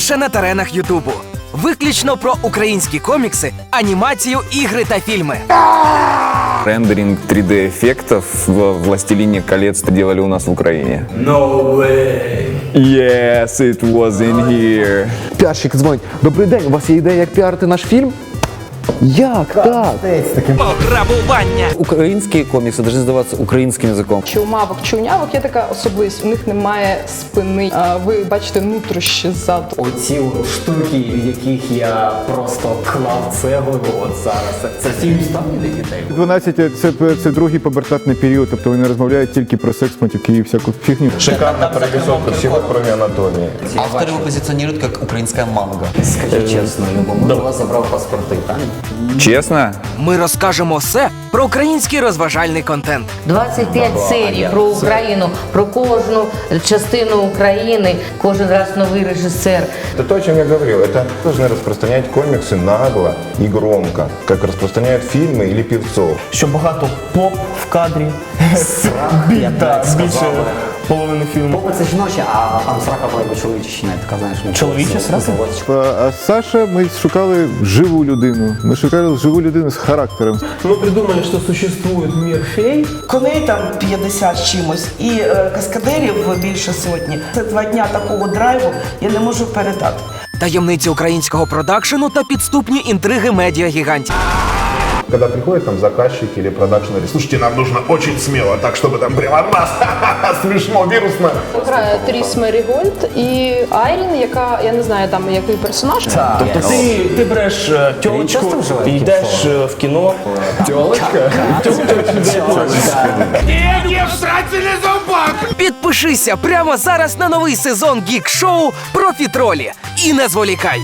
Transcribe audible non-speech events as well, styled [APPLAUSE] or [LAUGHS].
Вперше на теренах Ютубу. Виключно про українські комікси, анімацію, ігри та фільми. Рендеринг 3D-эффектов в «Властелине колец» делали у нас в Украине. No way. Yes, it was in here. Піарщик дзвонить. Добрий день, у вас є ідея, як піарити наш фільм? Як так? Пограбування. Украинские комиксы должны сдаваться украинским языком. Чи у мавок, чи у нявок є така особливість. У них немає спини. А ви бачите нутрощі ззаду. Оці от штуки, в яких я просто клав цеглу от зараз. Це фільм ставлю для дітей. 12 це, це другий пубертатний період, тобто вони розмовляють тільки про секс, матюки і всяку фігню. Шикарная прорисовка всего, кроме анатомии. Авторы его позиционируют как украинская манга. Скажи чесно, Любомир у вас забрав паспорти, так? Честно? Ми розкажемо все про український розважальний контент. 25 серій про Україну, про кожну частину України, кожен раз новий режисер. Это то, о чем я говорил. Это должны распространять комиксы нагло и громко, как распространяют фильмы или певцов. що багато поп в кадрі. [LAUGHS] Біта більше половини фільму. Попа це жіноче, а там срака була би чоловіча, така, знаєш. Чоловіча срака? А, а Саша, ми шукали живу людину. Ми шукали живу людину з характером. Ми придумали, що существує мір фей. Коней там 50 з чимось і е, каскадерів більше сотні. Це два дня такого драйву я не можу передати. Таємниці українського продакшену та підступні інтриги медіагігантів. Когда приходит там заказчик или продакшн, говорит, слушайте, нам нужно очень смело, так чтобы там прямо раз, смешно, вирусно. Грає Тріс Мерігольд і Айрін, яка я не знаю там який персонаж. Тобто ти, ти береш е, тьолочку і йдеш е, в кіно. Підпишися прямо зараз на новий сезон гік-шоу Профітролі і не зволікай.